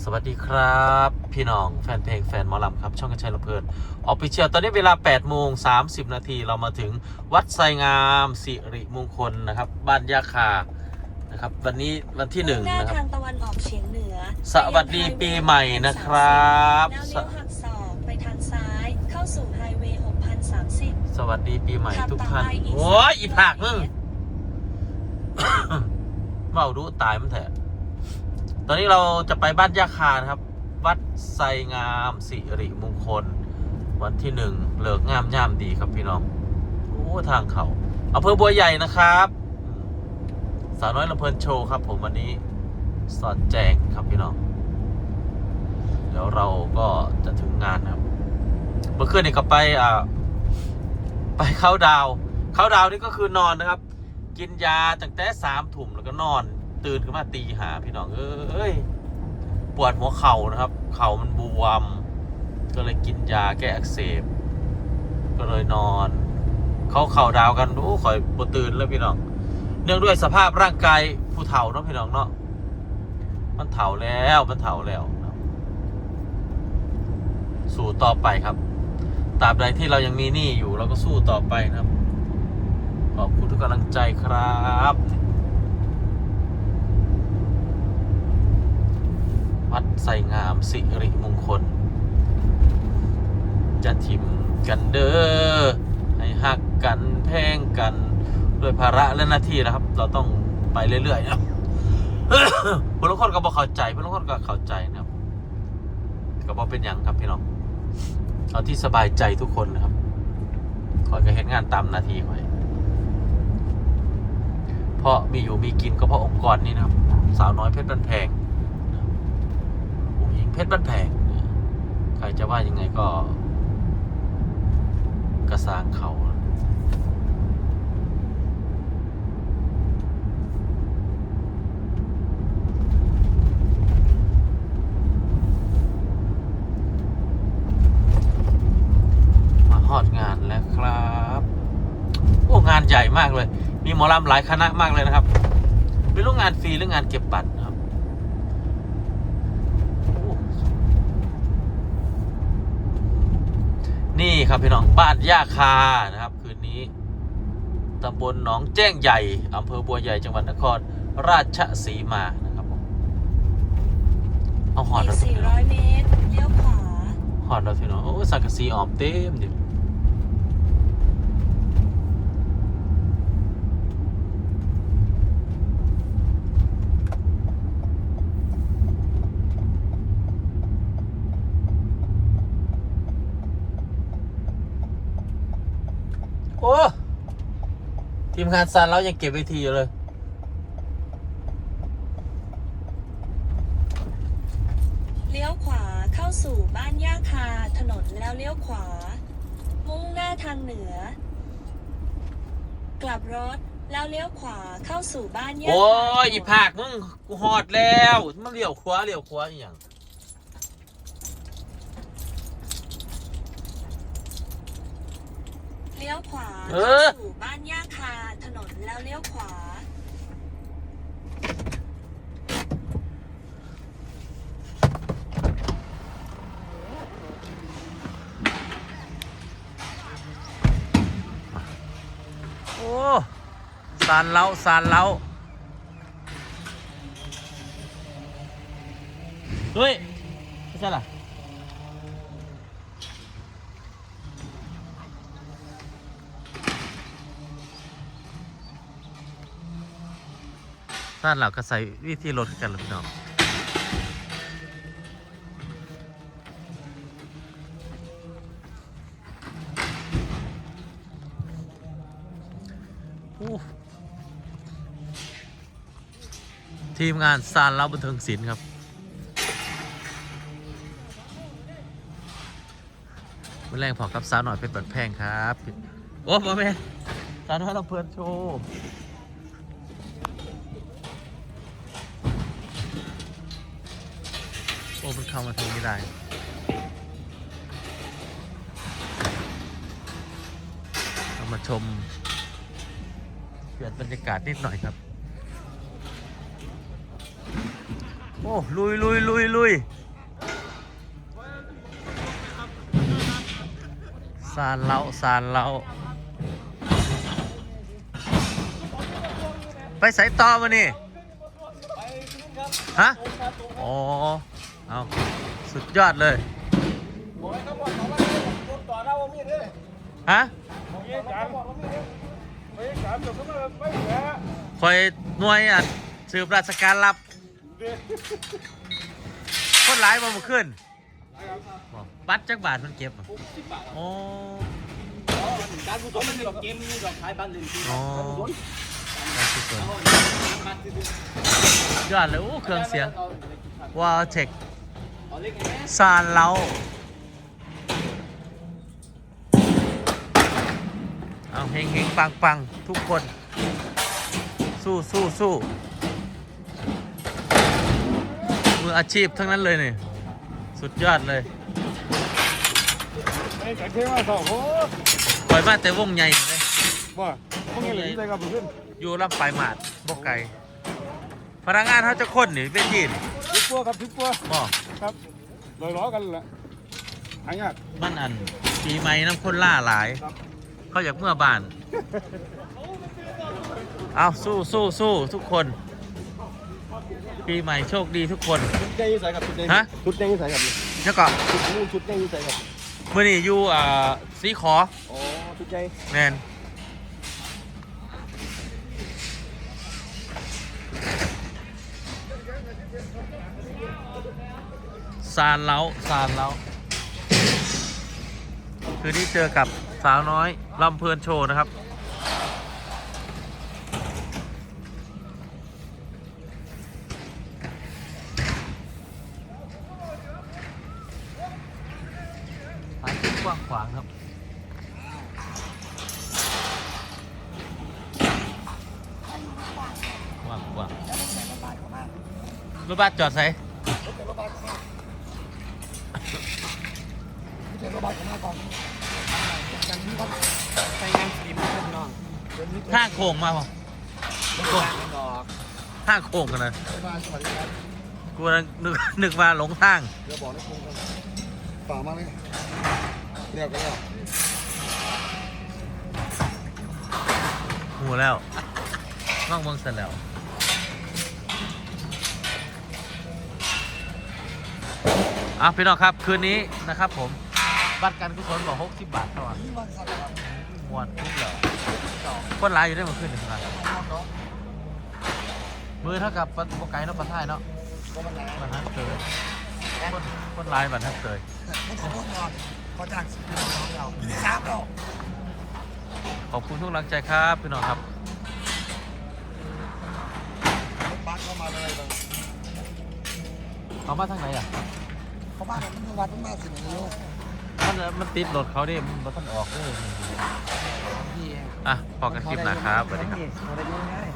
สวัสดีครับ พี่น้องแฟนเพลงแฟนหมอลำครับ ช่องกระชัยลำเพลินออฟฟิเชียลตอนนี้เวลา8โมง30 นาทีเรามาถึงวัดไซงามสิริมงคลนะครับ บ้านยาคานะครับ วันนี้วันที่หนึ่งหน้านะครับทางตะวันออกเฉียงเหนือสวัสดีปีใหม่นะครับแล้วเลี้ยวหักศอกไปทางซ้าย เข้าสู่ไฮเวย์6030สวัสดีปีใหม่ขับทุกต่อท่าน ไปอีกโอ้ยอีผักมึง400เมาดูตายมันแถะ ตอนนี้เราจะไปบ้านยาคานะครับ วัดไซงามสิริมงคล วันที่หนึ่งเลิกงามย่ามดีครับพี่น้องโอ้ทางเขาอำเภอบัวใหญ่นะครับสาวน้อยลำเพลินโชว์ครับ ผมวันนี้สอดแจงครับพี่น้องเดี๋ยวเราก็จะถึงงานครับเมื่อคืนนี่ก็ไปอ่าไปเข้าดาว เข้าดาวนี่ก็คือนอนนะครับ กินยาตั้งแต่สามถุ่มแล้วก็นอน ตื่นขึ้นมาตีหาพี่น้องเอ้ยปวดหัวเข่านะครับ เข่ามันบวม ก็เลยกินยาแก้อักเสบ ก็เลยนอน เขาเข่าดาวกันโอ้ข่อยปวดตื่นแล้วพี่น้อง เนื่องด้วยสภาพร่างกายผู้เฒ่าเนาะพี่น้องเนาะ มันเฒ่าแล้วมันเฒ่าแล้วสู้ต่อไปครับ ตราบใดที่เรายังมีหนี้อยู่เราก็สู้ต่อไปนะครับ ขอบคุณทุกกำลังใจครับ วัดไสงามสิริมงคล จะทิมกันเด้อให้หักกันแพงกันด้วยภาระและหน้าที่นะครับ เราต้องไปเรื่อยๆนะครับผู้ลางคนก็บอกเข้าใจผู้ลางคนก็เข้าใจนะครับก็บอกเป็นอย่างครับพี่น้องเอาที่สบายใจทุกคนนะครับขอยก็เห็นงานตามนาทีขอยเพราะมีอยู่มีกินก็เพราะองค์กรนี่นะครับ สาวน้อยเพชรบ้านแพงนะครับผู้หญิง เพชรบ้านแพงใครจะว่ายังไงก็ กระสางเขามาฮอดงานแล้วครับ โอ้ งานใหญ่มากเลย มีหมอลำหลายคณะมากเลยนะครับ ไม่รู้งานฟรีหรืองานเก็บบัตรนะครับโอ้ นี่ครับพี่น้องบ้านย่าคานะครับ คืนนี้ตำบลหนองแจ้งใหญ่อำเภอบัวใหญ่จังหวัดนครราชสีมานะครับผมเอาหอดอีแล้วกพี่น้อง400เมตรเลี้ยวขวา หอดแล้วพี่น้องโอ้สังกะสีออมเต็มดิ โอ้ทีมงานซันเรายังเก็บเวทีอยู่เลย เลี้ยวขวาเข้าสู่บ้านย่าคาถนนแล้วเลี้ยวขวา มุ่งหน้าทางเหนือ กลับรถแล้วเลี้ยวขวาเข้าสู่บ้านย่าคา โอ้ยอีภาคมึงกูหอดแล้วมันเลี้ยวขวาเลี้ยวขวาอหย่าง เลี้ยวขวาเอเข้าอสู่บ้านย่าคาถนนแล้วเลี้ยวขวา โอ้สารเล้าสารเล้าเฮ้ยไม่ใช่ล่ะ สารเหล่าก็ใส่วิธีรถกันหรือพี่น้องอู้ทีมงานสารเล้าบันเทิงศิลป์ครับวันแรงพอกับสาวหน่อยเป็นบัดแพงครับ โอ้มาแม่สาวน้อยเราเพลินโชว์ โอ้มันเข้ามาทางนี้ได้เรามาชมเปลี่ยนบรรยากาศนิดหน่อยครับ โอ้ลุยลุยลุยลุยสารเล้าสารเล้าไปใส่ต่อมานี่ฮะ อ๋อ เอาสุดยอดเลยฮะคอยหน่วยอะสืบราชการลับคนร้ายมาเมื่อคืนบอกบัตรจักบาทมันเก็บอะโอ้การกุศลมันมีดอกเกมมีดอกขายบ้านเล่นที่อ๋อการกุศลการกุศลยอดเลยโอ้เครื่องเสียงวอลเทคเอาเล็กแม่ ซานเล้าเอาเฮงเฮงปังปังทุกคน สู้สู้สู้มืออาชีพทั้งนั้นเลยนี่สุดยอดเลยไอ้ไก่เท่ว่าสองโอ้ปล่อยมาแต่วงใหญ่เลยว่าพวกนี้เลยที่ใจกับเพื่อนอยู่ลำปลายหมาดบกไก่พนักงานเขาจะคนนี่เป็นยีนทิปปัวครับทิปปัวบ่ ครับลอยล้อกันแหละหายากบ้านอันปีใหม่น้ำคนล่าหลาย เขาอยากเมื่อบ้าน เอาสู้สู้สู้ทุกคน ปีใหม่โชคดีทุกคน ชุดใหญ่ใส่กับชุดใหญ่ฮะ ชุดใหญ่ใส่กับแล้วก็ชุดนู้นชุดใหญ่ใส่กับเมื่อนี้อยู่อ่าสีขออ๋อชุดใหญ่แมน ซานเล้าซานเล้าคืนนี้เจอกับสาวน้อยลำเพลินโชว์นะครับ หายกว้างขวางครับว่างว่างรถบัสจอดใส่ ใส่งานสีมันเป็น น้องห้างโค้งมาป่ะดอกดอกห้างโค้งกันนะบ้านสวัสดีครับกูนึกนึกนึกว่าหลงทางเดี๋ยวบอกนะคุณครับฝ่ามาเลยเรียกกันแล้วหูแล้วน้องเมืองเสร็จแล้วอะพี่น้องครับคืนนี้นะครับผม บัตรการกุศลบอก60บาทเท่าไหร่มวนทุกเหล่า คนร้ายอยู่ได้เมาขึ้นหนึ่งครับมือเท่ากับปันโปไกเนาะปันท้ายเนาะก็มันหนาบันทัดเตยคนคนร้ายบันทัดเตยไม่ขอโทษก่อนขอจ้างสิบเราสามเราขอบคุณทุกกำลังใจครับพี่น้องครับรถบัสเข้ามาเลยเขามาทางไหนอะเขาบ้านมันวัดมันมาสิบนิ้วมันมันติดรถเขาดิมันบ่ท่านออกเลยพี่อะ พอกันคลิปหนะครับสวัสดีครับ